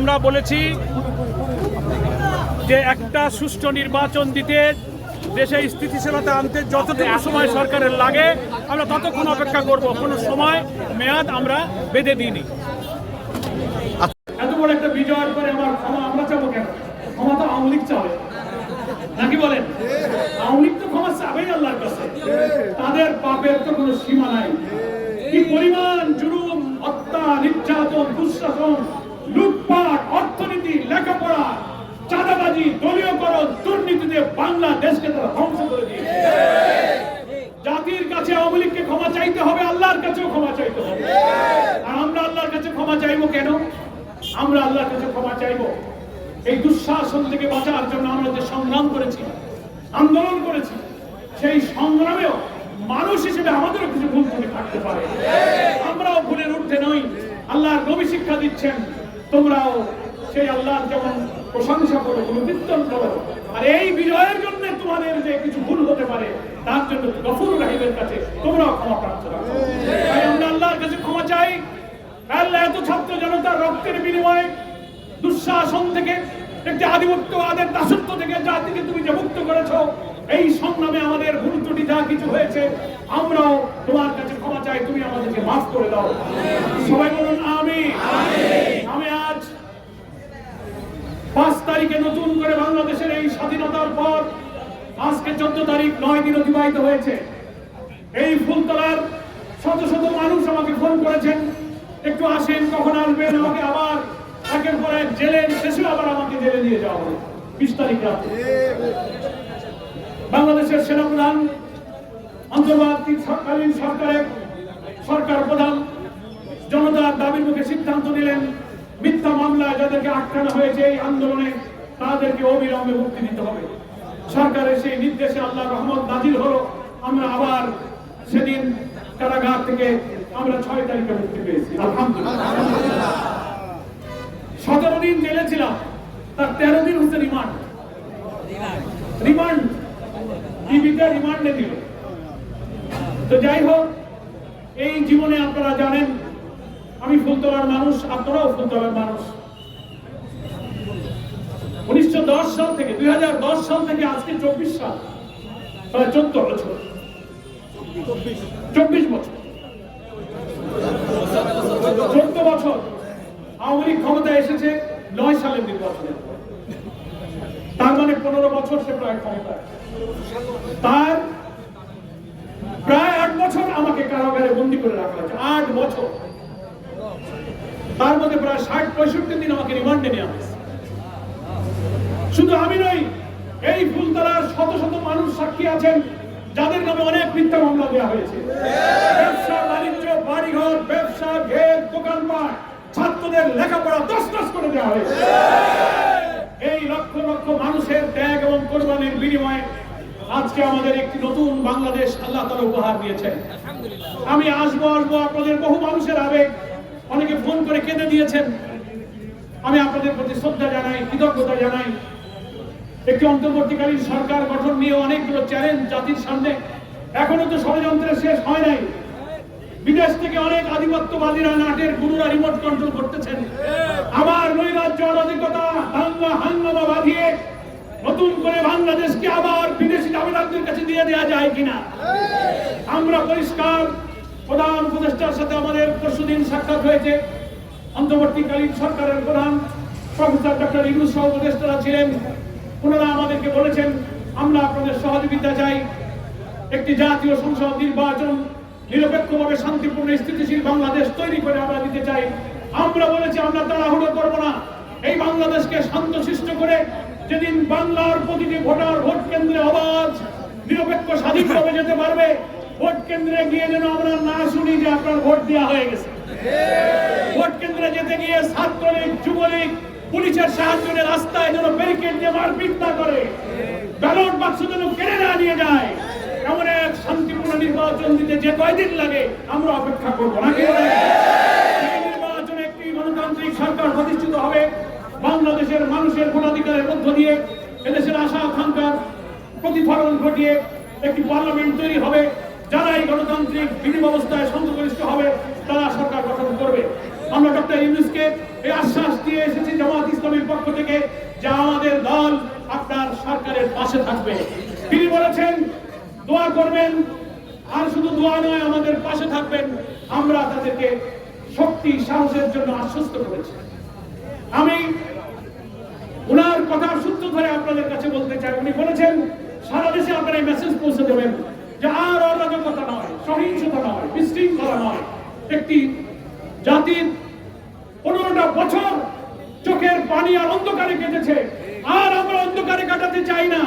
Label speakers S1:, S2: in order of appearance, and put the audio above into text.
S1: আমরা বলেছি যে একটা সুষ্ঠু নির্বাচন দিতে দেশে স্থিতিশীলতা আনতে যতটুকু সময় সরকারের লাগে, আমরা ততক্ষণ অপেক্ষা করব। কোনো সময় মেয়াদ আমরা বেঁধে দিইনি। এত বড় একটা বিজয়ের পরে আমার ক্ষমা, আমরা চাবো কেন? ক্ষমা তো আওয়ামী লীগ চাবে। নাকি বলেন? আওয়ামী লীগ তো ক্ষমা চাবেই আল্লাহর কাছে। তাদের পাপের তো কোনো সীমা নাই। কি পরিমাণ জুলুম, হত্যা, নির্যাতন, দুঃশাসন চাঁদাবাজি, দলীয়করণ, দুর্নীতিতে বাংলাদেশকে তারা ধ্বংস করে দিয়েছে। জাতির কাছে আওয়ামী ক্ষমা চাইতে হবে, আল্লাহর কাছেও ক্ষমা চাইতে হবে। আর আমরা আল্লাহর কাছে ক্ষমা চাইব কেন? আমরা আল্লাহর কাছে ক্ষমা চাইব। এই দুঃশাসন থেকে বাঁচার জন্য আমরা যে সংগ্রাম করেছি, আন্দোলন করেছি, সেই সংগ্রামেও মানুষ হিসেবে আমাদেরও কিছু ভুল ত্রুটি থাকতে পারে। আমরাও ভুলের ঊর্ধ্বে নই। আল্লাহর নবী শিক্ষা দিচ্ছেন, তোমরাও সেই আল্লাহর যেমন প্রশংসা করো গুণকীর্তন করো। আর এই বিজয়ের জন্য তোমাদের যে কিছু ভুল হতে পারে, তার জন্য গফুর রাহিমের কাছে তোমরাও ক্ষমা প্রার্থনা তাই আমরা আল্লাহর কাছে ক্ষমা চাই। আল্লাহ এত ছাত্র জনতার রক্তের বিনিময়ে দুঃশাসন থেকে, একটি আধিপত্য আধিপত্যবাদের দাসত্ব থেকে জাতিকে তুমি যে মুক্ত করেছ, এই সংগ্রামে আমাদের ভুল ত্রুটি যা কিছু হয়েছে, আমরাও তোমার কাছে ক্ষমা চাই, তুমি আমাদেরকে মাফ করে দাও। সবাই বলুন আমি পাঁচ তারিখে নতুন করে বাংলাদেশের এই স্বাধীনতার পর আজকে চোদ্দ তারিখ নয় দিন অতিবাহিত হয়েছে। এই ফুলতলার শত শত মানুষ আমাকে ফোন করেছেন, একটু আসেন, কখন আসবেন, আমাকে আবার একের পর এক জেলে, শেষে আবার আমাকে জেলে নিয়ে যাওয়া হবে, বিশ তারিখ রাতে। বাংলাদেশের সেনাপ্রধান অন্তর্বর্তীকালীন সরকারের সরকার প্রধান, জনতার দাবির মুখে সিদ্ধান্ত নিলেন মিথ্যা মামলায় যাদেরকে আটকানো হয়েছে এই আন্দোলনে তাদেরকে অবিলম্বে মুক্তি দিতে হবে। সরকারের সেই নির্দেশে আল্লাহ রহমত নাজিল হলো। আমরা আবার সেদিন কারাগার থেকে আমরা ছয় তারিখে মুক্তি পেয়েছি। সতেরো দিন জেলে ছিলাম। তার তেরো দিন হচ্ছে রিমান্ড। রিমান্ড। টিভিতে রিমান্ডে দিল। তো যাই হোক, এই জীবনে আপনারা জানেন আমি ফুলতলার মানুষ, আপনারাও ফুলতলার মানুষ। উনিশশো দশ সাল থেকে দুই হাজার দশ সাল থেকে আজকে চব্বিশ সাল, প্রায় চোদ্দ বছর। চব্বিশ বছর। চোদ্দ বছর আওয়ামী লীগ ক্ষমতায় এসেছে, নয় সালের নির্বাচনের পর। তার মানে পনেরো বছর সে প্রায় ক্ষমতায়। তার প্রায় আট বছর আমাকে কারাগারে বন্দি করে রাখা হয়েছে। আট বছর। তার মধ্যে প্রায় ষাট, পঁয়ষট্টি দিন আমাকে রিমান্ডে নেওয়া হয়েছে। শুধু আমি নই, এই ফুলতলার শত শত মানুষ সাক্ষী আছেন, যাদের নামে অনেক মিথ্যা মামলা দেওয়া হয়েছে। ব্যবসা, বাণিজ্য, বাড়িঘর, ব্যবসা, ঘের, দোকানপাট, ছাত্রদের লেখাপড়া দশ করে দেওয়া হয়েছে। এই লক্ষ লক্ষ মানুষের ত্যাগ এবং কোরবানির বিনিময়ে আজকে আমাদের একটি নতুন বাংলাদেশ আল্লাহ তালা উপহার দিয়েছেন। আমি আসব আসব আপনাদের বহু মানুষের আবেগ। অনেকে ফোন করে কেঁদে দিয়েছেন। আমি আপনাদের প্রতি শ্রদ্ধা জানাই, কৃতজ্ঞতা জানাই। একটি অন্তর্বর্তীকালীন সরকার গঠন নিয়ে অনেকগুলো চ্যালেঞ্জ জাতির সামনে। এখনও তো ষড়যন্ত্রের শেষ হয় নাই। বিদেশ থেকে অনেক আধিপত্যবাদীরা নাটের গুরুরা রিমোট কন্ট্রোল করতেছেন। আবার নৈরাজ্য অরাজকতা দাঙ্গা হাঙ্গামা বাঁধিয়ে নতুন করে বাংলাদেশকে আবার বিদেশি দাবিদারদের কাছে দিয়ে দেওয়া যায় কিনা? আমরা পরিষ্কার প্রধান উপদেষ্টার সাথে আমাদের পরশুদিন সাক্ষাৎ হয়েছে। অন্তর্বর্তীকালীন সরকারের প্রধান প্রফেসর ডক্টর ইউনুস সহ উপদেষ্টারা ছিলেন। ওনারা আমাদেরকে বলেছেন, আমরা আপনাদের সহযোগিতা চাই। একটি জাতীয় সংসদ নির্বাচন নিরপেক্ষভাবে শান্তিপূর্ণ স্থিতিশীল বাংলাদেশ তৈরি করে আমরা দিতে চাই। আমরা বলেছি, আমরা তাড়াহুড়ো করব না। এই বাংলাদেশকে শান্ত শান্তশিষ্ট করে যেদিন বাংলার প্রতিটি ভোটার ভোট কেন্দ্রে আওয়াজ নিরপেক্ষ স্বাধীনভাবে যেতে পারবে ভোট কেন্দ্রে গিয়ে যেন আমরা না শুনি যে আপনার ভোট দেওয়া হয়ে গেছে। ভোট কেন্দ্রে যেতে গিয়ে ছাত্রলীগ, যুবলীগ, পুলিশের সাহায্য নিয়ে রাস্তায় যেন ব্যারিকেড দিয়ে মারপিট না করে ব্যালট বাক্স যেন কেড়ে না নিয়ে যায়। এমন এক শান্তিপূর্ণ নির্বাচন দিতে যে কয়দিন লাগে, আমরা অপেক্ষা করব এই নির্বাচনে একটি গণতান্ত্রিক সরকার প্রতিষ্ঠিত হবে। বাংলাদেশের মানুষের ভোটাধিকারের মধ্য দিয়ে এদেশের আশা আকাঙ্ক্ষার প্রতিফলন ঘটিয়ে একটি পার্লামেন্ট তৈরি হবে। যারা এই গণতান্ত্রিক বিধি ব্যবস্থায় সংখ্যাগরিষ্ঠ হবে, তারা সরকার গঠন করবে। আমরা ডক্টর ইউনুসকে এই আশ্বাস দিয়ে এসেছি জামাত ইসলামের পক্ষ থেকে যে আমাদের দল আপনার সরকারের পাশে থাকবে। তিনি বলেছেন, দোয়া করবেন, আর শুধু দোয়া নয়, আমাদের পাশে থাকবেন। আমরা তাদেরকে শক্তি, সাহসের জন্য আশ্বস্ত করেছি। আমি ওনার কথার সূত্র ধরে আপনাদের কাছে বলতে চাই। উনি বলেছেন, সারা দেশে আপনারা এই মেসেজ পৌঁছে দেবেন যে আর অরাজকতা নয়, সহিংসতা নয়, বিশৃঙ্খলা নয়। একটি জাতির পনেরোটা বছর চোখের পানি আর অন্ধকারে কেটেছে। আর আমরা অন্ধকারে কাটাতে চাই না।